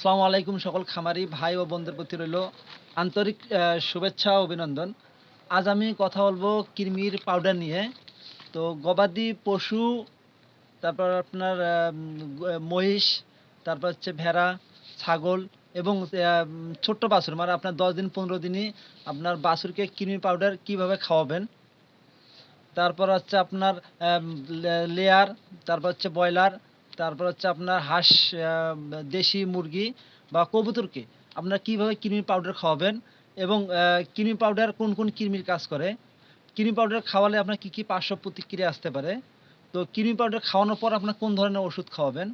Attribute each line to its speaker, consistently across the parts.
Speaker 1: সালামু আলাইকুম সকল খামারি, ভাই ও বোনদের প্রতি রইল আন্তরিক শুভেচ্ছা অভিনন্দন। আজ আমি কথা বলব কৃমির পাউডার নিয়ে। তো গবাদি পশু, তারপর আপনার মহিষ, তারপর হচ্ছে ভেড়া, ছাগল এবং ছোট্ট বাছুর মানে আপনার দশ দিন, পনেরো দিনই আপনার বাছুরকে কৃমি পাউডার কীভাবে খাওয়াবেন। তারপর হচ্ছে আপনার লেয়ার, তারপর হচ্ছে ব্রয়লার তারপর হচ্ছে আপনার হাঁস দেশি মুরগি বা কবুতরকে আপনারা কীভাবে কৃমি পাউডার খাওয়াবেন এবং কৃমি পাউডার কোন কোন কৃমির কাজ করে? কৃমি পাউডার খাওয়ালে আপনার কি কি পার্শ্ব প্রতিক্রিয়া আসতে পারে? তো কৃমি পাউডার খাওয়ানোর পর আপনার কোন ধরনের ওষুধ খাওয়াবেন?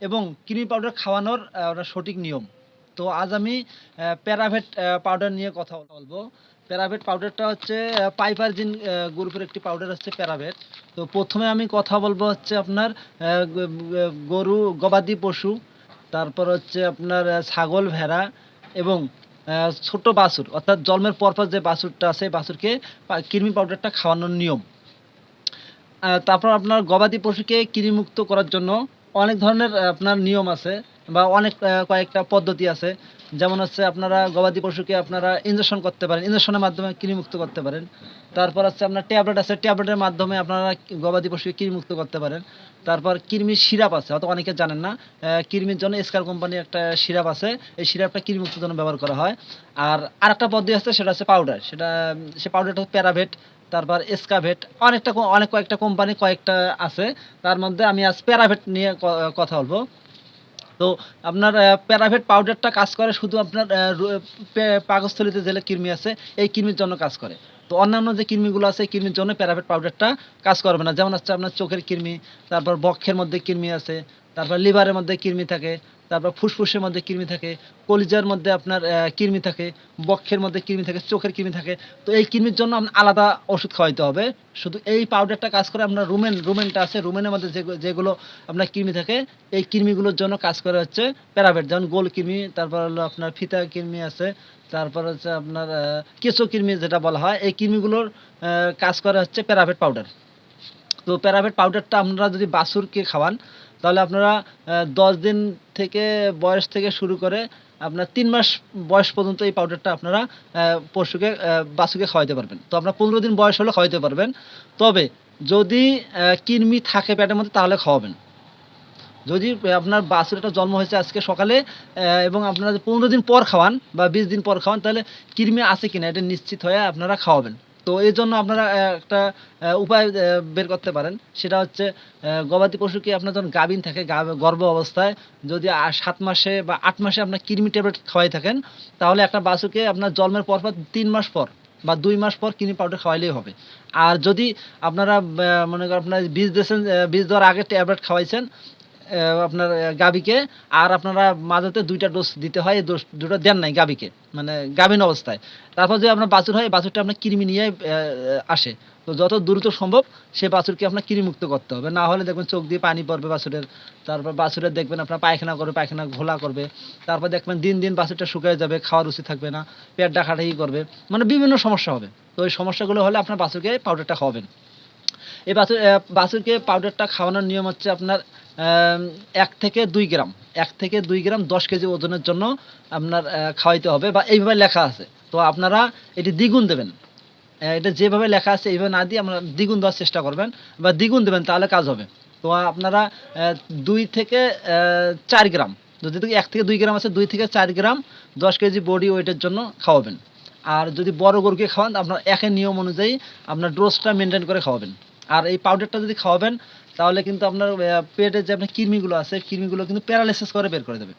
Speaker 1: এবং কৃমি পাউডার খাওয়ানোর সঠিক নিয়ম? তো আজ আমি প্যারাভেট পাউডার নিয়ে কথা বলব। প্যারাভেট পাউডারটা হচ্ছে পাইপারজিন গ্রুপের একটি পাউডার হচ্ছে প্যারাভেট তো প্রথমে আমি কথা বলব হচ্ছে আপনার গরু, গবাদি পশু, তারপর হচ্ছে আপনার ছাগল, ভেড়া এবং ছোট বাছুর। অর্থাৎ জন্মের পরপর যে বাছুরটা আছে বাছুরকে কৃমি পাউডারটা খাওয়ানোর নিয়ম। তারপর আপনার গবাদি পশুকে কৃমিমুক্ত করার জন্য অনেক ধরনের আপনার নিয়ম আছে। বা অনেক কয়েকটা পদ্ধতি আছে। যেমন হচ্ছে আপনারা গবাদি পশুকে আপনারা ইঞ্জেকশন করতে পারেন ইঞ্জেকশনের মাধ্যমে কৃমিমুক্ত করতে পারেন। তারপর হচ্ছে আপনার ট্যাবলেট আছে, ট্যাবলেটের মাধ্যমে আপনারা গবাদি পশুকে কৃমিমুক্ত করতে পারেন। তারপর কৃমির সিরাপ আছে, হয়তো অনেকে জানেন না কৃমির জন্য স্কার কোম্পানির একটা সিরাপ আছে, এই সিরাপটা কৃমিমুক্ত জন্য ব্যবহার করা হয়। আর আরেকটা পদ্ধতি আছে, সেটা হচ্ছে পাউডার সেটা, সে পাউডারটা প্যারাভেট তারপর এসকাভেট অনেকটা, অনেক কয়েকটা কোম্পানি কয়েকটা আছে। তার মধ্যে আমি আজ প্যারাভেট নিয়ে কথা বলব। তো আপনার প্যারাভেট পাউডারটা কাজ করে শুধু আপনার পাকস্থলিতে যে কৃমি আছে, এই কৃমির জন্য কাজ করে। তো অন্যান্য যে কৃমিগুলো আছে কৃমির জন্য প্যারাভেট পাউডারটা কাজ করবে না। যেমন হচ্ছে আপনার চোখের কৃমি, তারপর বক্ষের মধ্যে কৃমি আছে, তারপর লিভারের মধ্যে কৃমি থাকে। তারপর ফুসফুসের মধ্যে কৃমি থাকে, কলিজার মধ্যে আপনার কৃমি থাকে, বক্ষের মধ্যে কৃমি থাকে, চোখের কৃমি থাকে। তো এই কৃমির জন্য আপনার আলাদা ওষুধ খাওয়াইতে হবে। শুধু এই পাউডারটা কাজ করে আপনার রুমেন, রুমেনটা আছে, রুমেনের মধ্যে যেগুলো আপনার কৃমি থাকে, এই কৃমিগুলোর জন্য কাজ করে হচ্ছে প্যারাভেট। যেমন গোল কৃমি, তারপর হলো আপনার ফিতা কৃমি আছে, তারপর হচ্ছে আপনার কেঁচো কৃমি যেটা বলা হয়, এই কৃমিগুলোর কাজ করে হচ্ছে প্যারাভেট পাউডার তো প্যারাভেট পাউডারটা আপনারা যদি বাছুরকে খাওয়ান, তাহলে আপনারা দশ দিন থেকে বয়স থেকে শুরু করে আপনার তিন মাস বয়স পর্যন্ত এই পাউডারটা আপনারা পশুকে আহ, বাছুরকে খাওয়াইতে পারবেন। তো আপনার পনেরো দিন বয়স হলে খাওয়াইতে পারবেন। তবে যদি কৃমি থাকে পেটের মধ্যে তাহলে খাওয়াবেন। যদি আপনার বাছুরটা জন্ম হয়েছে আজকে সকালে এবং আপনারা পনেরো দিন পর খাওয়ান বা বিশ দিন পর খাওয়ান তাহলে কৃমি আছে কিনা এটা নিশ্চিত হয়ে আপনারা খাওয়াবেন। তো এই জন্য আপনারা একটা উপায় বের করতে পারেন। সেটা হচ্ছে গবাদি পশুকে আপনার যখন গাভিন থাকে গর্ভ অবস্থায়, যদি সাত মাসে বা আট মাসে আপনার কৃমি ট্যাবলেট খাওয়াই থাকেন, তাহলে একটা বাছুরকে আপনার জন্মের পর পর তিন মাস পর বা দুই মাস পর কৃমি পাউডার খাওয়াইলেই হবে। আর যদি আপনারা মনে করেন আপনার বীজ দিয়েছেন বীজ দেওয়ার আগে ট্যাবলেট খাওয়াইছেন আপনার গাভীকে। আর আপনারা মাঝেতে দুইটা ডোজ দিতে হয় ডোজ দুটো দেন নাই গাভীকে মানে গাভীন অবস্থায়। তারপর যদি আপনার বাছুর হয় বাছুরটা আপনার কৃমি নিয়ে আসে। তো যত দ্রুত সম্ভব সে বাছুরকে আপনার কৃমিমুক্ত করতে হবে। না হলে দেখবেন চোখ দিয়ে পানি পড়বে বাছুরের। তারপর বাছুরের দেখবেন আপনার পায়খানা করবে, পায়খানা ঘোলা করবে। তারপর দেখবেন দিন দিন বাছুরটা শুকিয়ে যাবে, খাওয়ার রুচি থাকবে না, পেট ডাকাটাকি করবে। মানে বিভিন্ন সমস্যা হবে। তো ওই সমস্যাগুলো হলে আপনার বাছুরকে পাউডারটা খাওয়াবেন। এই বাছুর বাছুরকে পাউডারটা খাওয়ানোর নিয়ম হচ্ছে আপনার এক থেকে দুই গ্রাম, এক থেকে দুই গ্রাম দশ কেজি ওজনের জন্য আপনার খাওয়াইতে হবে বা এইভাবে লেখা আছে। তো আপনারা এটি দ্বিগুণ দেবেন। এটা যেভাবে লেখা আছে এইভাবে না দিয়ে আপনারা দ্বিগুণ দেওয়ার চেষ্টা করবেন বা দ্বিগুণ দেবেন তাহলে কাজ হবে। তো আপনারা দুই থেকে চার গ্রাম, যদি এক থেকে দুই গ্রাম আছে, দুই থেকে চার গ্রাম দশ কেজি বডি ওয়েটের জন্য খাওয়াবেন। আর যদি বড় গরুকে খাওয়ান, আপনার একের নিয়ম অনুযায়ী আপনার ডোজটা মেনটেন করে খাওয়াবেন। আর এই পাউডারটা যদি খাওয়াবেন তাহলে কিন্তু আপনার পেটের পেটে যে আপনার কৃমিগুলো আছে, কৃমিগুলো কিন্তু প্যারালাইসিস করে বের করে দেবে।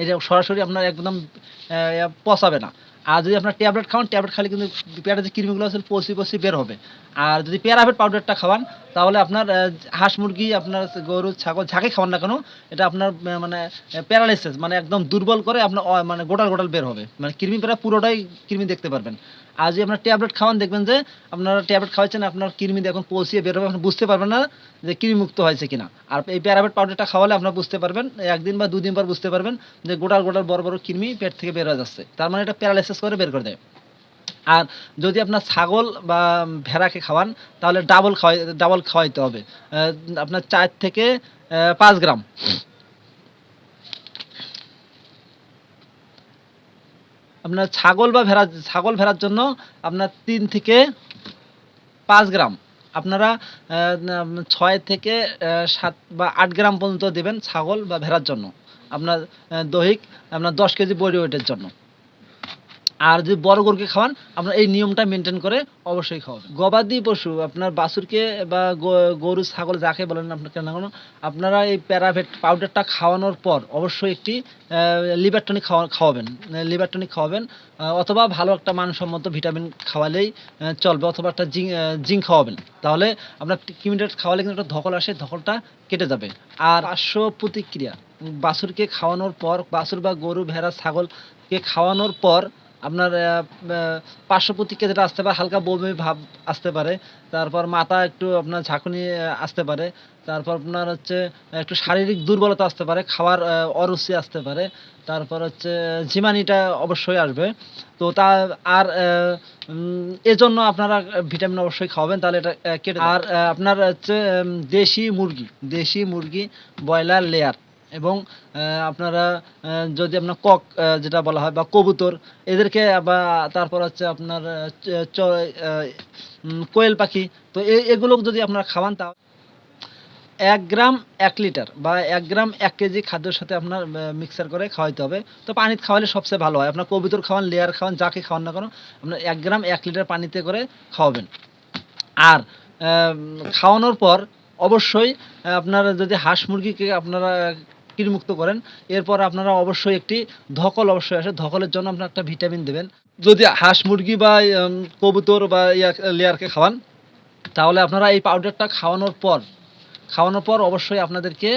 Speaker 1: এটা সরাসরি আপনার একদম পচাবে না। আর যদি আপনার ট্যাবলেট খাওয়ান, ট্যাবলেট খালি কিন্তু পেটের যে কৃমিগুলো আছে, পচি পচি বের হবে। আর যদি প্যারাভেট পাউডারটা খাওয়ান, তাহলে আপনার হাঁস মুরগি, আপনার গরু, ছাগল ঝাঁকে খাওয়ান না কেন, এটা আপনার মানে প্যারালাইসিস মানে একদম দুর্বল করে আপনার মানে গোটাল গোটাল বের হবে। মানে কৃমি প্যারা পুরোটাই কৃমি দেখতে পারবেন। আর যদি আপনার ট্যাবলেট খাওয়ান, দেখবেন যে আপনারা ট্যাবলেট খাওয়াচ্ছেন আপনার কৃমি এখন পৌঁছিয়ে বের হবে, আপনি বুঝতে পারবেন না যে কৃমি মুক্ত হয়েছে কিনা। আর এই প্যারাভেট পাউডারটা খাওয়ালে আপনারা বুঝতে পারবেন, একদিন বা দুদিন পর বুঝতে পারবেন যে গোটাল গোটাল বড় বড় কৃমি পেট থেকে বের হয়ে যাচ্ছে। তার মানে এটা প্যারালাইসিস করে বের করে দেয়। আর যদি আপনার ছাগল বা ভেড়াকে খাওয়ান, তাহলে ডাবল খাওয়াই ডাবল খাওয়াইতে হবে। আপনার চার থেকে পাঁচ গ্রাম। আপনার ছাগল বা ভেড়া, ছাগল ভেড়ার জন্য আপনার তিন থেকে পাঁচ গ্রাম। আপনারা ছয় থেকে সাত বা আট গ্রাম পর্যন্ত দেবেন ছাগল বা ভেড়ার জন্য। আপনার দৈহিক আপনার দশ কেজি বডি ওয়েটের জন্য। আর যদি বড় গরুকে খাওয়ান, আপনার এই নিয়মটা মেনটেন করে অবশ্যই খাওয়াবেন। গবাদি পশু, আপনার বাছুরকে বা গরু, ছাগল যাকে বলেন আপনার কেন না আপনারা এই প্যারাভেট পাউডারটা খাওয়ানোর পর অবশ্যই একটি লিভার টনিক খাওয়া, খাওয়াবেন। লিভার টনিক খাওয়াবেন অথবা ভালো একটা মানসম্মত ভিটামিন খাওয়ালেই চলবে, অথবা একটা জিঙ্ক জিঙ্ক খাওয়াবেন। তাহলে আপনার কিমিটেট খাওয়ালে কিন্তু একটা ধকল আসে, ধকলটা কেটে যাবে। আর পার্শ্ব প্রতিক্রিয়া, বাছুরকে খাওয়ানোর পর, বাছুর বা গরু, ভেড়া, ছাগলকে খাওয়ানোর পর আপনার পার্শ্ব প্রতিক্রিয়া যেটা আসতে পারে, হালকা বমি ভাব আসতে পারে, তারপর মাথা একটু আপনার ঝাঁকুনি আসতে পারে, তারপর আপনার হচ্ছে একটু শারীরিক দুর্বলতা আসতে পারে, খাওয়ার অরুচি আসতে পারে, তারপর হচ্ছে ঝিমানিটা অবশ্যই আসবে। তো তা আর এজন্য আপনারা ভিটামিন অবশ্যই খাওয়াবেন, তাহলে এটা কেটে আর আপনার হচ্ছে দেশি মুরগি দেশি মুরগি, ব্রয়লার লেয়ার। এবং আপনারা যদি আপনার কক যেটা বলা হয়, বা কবুতর, এদেরকে বা তারপর হচ্ছে আপনার কোয়েল পাখি, তো এগুলো যদি আপনারা খাওয়ান তা এক গ্রাম এক লিটার বা এক গ্রাম এক কেজি খাদ্যের সাথে আপনার মিক্সার করে খাওয়াইতে হবে। তো পানিতে খাওয়ালে সবচেয়ে ভালো হয়। আপনার কবিতর খাওয়ান, লেয়ার খাওয়ান, যাকে খাওয়ান না কেন, আপনার এক গ্রাম এক লিটার পানিতে করে খাওয়াবেন। আর খাওয়ানোর পর অবশ্যই আপনারা যদি হাঁস মুরগিকে আপনারা কীটমুক্ত করেন। এরপর আপনারা অবশ্যই একটি ধকল অবশ্যই আসে। ধকলের জন্য আপনার একটা ভিটামিন দেবেন। যদি হাঁস মুরগি বা কবুতর বা ইয়া, লেয়ারকে খাওয়ান, তাহলে আপনারা এই পাউডারটা খাওয়ানোর পর খাওয়ানোর পর অবশ্যই আপনাদেরকে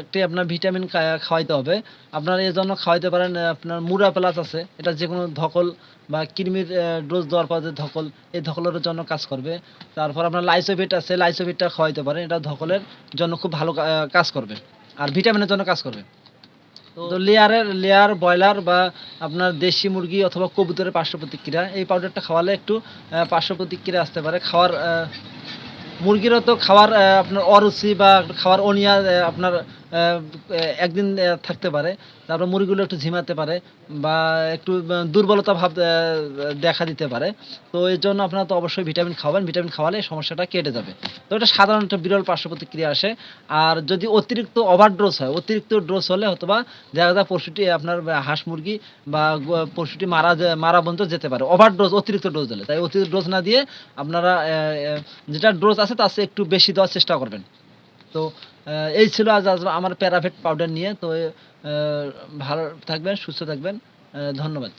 Speaker 1: একটি আপনার ভিটামিন খাওয়াইতে হবে। আপনারা এর জন্য খাওয়াইতে পারেন আপনার মুরা প্লাস আছে। এটা যে কোনো ধকল বা কৃমির ডোজ দেওয়ার পর যে ধকল, এই ধকলের জন্য কাজ করবে। তারপর আপনার লাইসোভিট আছে লাইসোভিটটা খাওয়াইতে পারেন। এটা ধকলের জন্য খুব ভালো কাজ করবে। আর ভিটামিনের জন্য কাজ করবে। তো লেয়ারের লেয়ার ব্রয়লার বা আপনার দেশি মুরগি অথবা কবুতরের পার্শ্ব প্রতিক্রিয়া এই পাউডারটা খাওয়ালে একটু পার্শ্ব প্রতিক্রিয়া আসতে পারে। খাওয়ার মুরগিরও তো খাওয়ার আপনার অরুচি বা খাওয়ার অনিয়া আপনার একদিন থাকতে পারে। তারপর মুরগিগুলো একটু ঝিমাতে পারে বা একটু দুর্বলতা ভাব দেখা দিতে পারে। তো এর জন্য আপনারা তো অবশ্যই ভিটামিন খাওয়াবেন। ভিটামিন খাওয়ালে সমস্যাটা কেটে যাবে। তো এটা সাধারণ একটা বিরল পার্শ্ব প্রতিক্রিয়া আসে। আর যদি অতিরিক্ত ওভার ডোজ হয়, অতিরিক্ত ডোজ হলে অথবা দেখা যায় পশুটি আপনার হাঁস মুরগি বা পশুটি মারা মারা পর্যন্ত যেতে পারে। ওভার ডোজ অতিরিক্ত ডোজ দিলে তাই অতিরিক্ত ডোজ না দিয়ে আপনারা যেটা ডোজ আছে তার চেয়ে একটু বেশি দেওয়ার চেষ্টা করবেন। তো এই ছিল আজ আজ আমার প্যারাভেট পাউডার নিয়ে। তো ভালো থাকবেন, সুস্থ থাকবেন। ধন্যবাদ।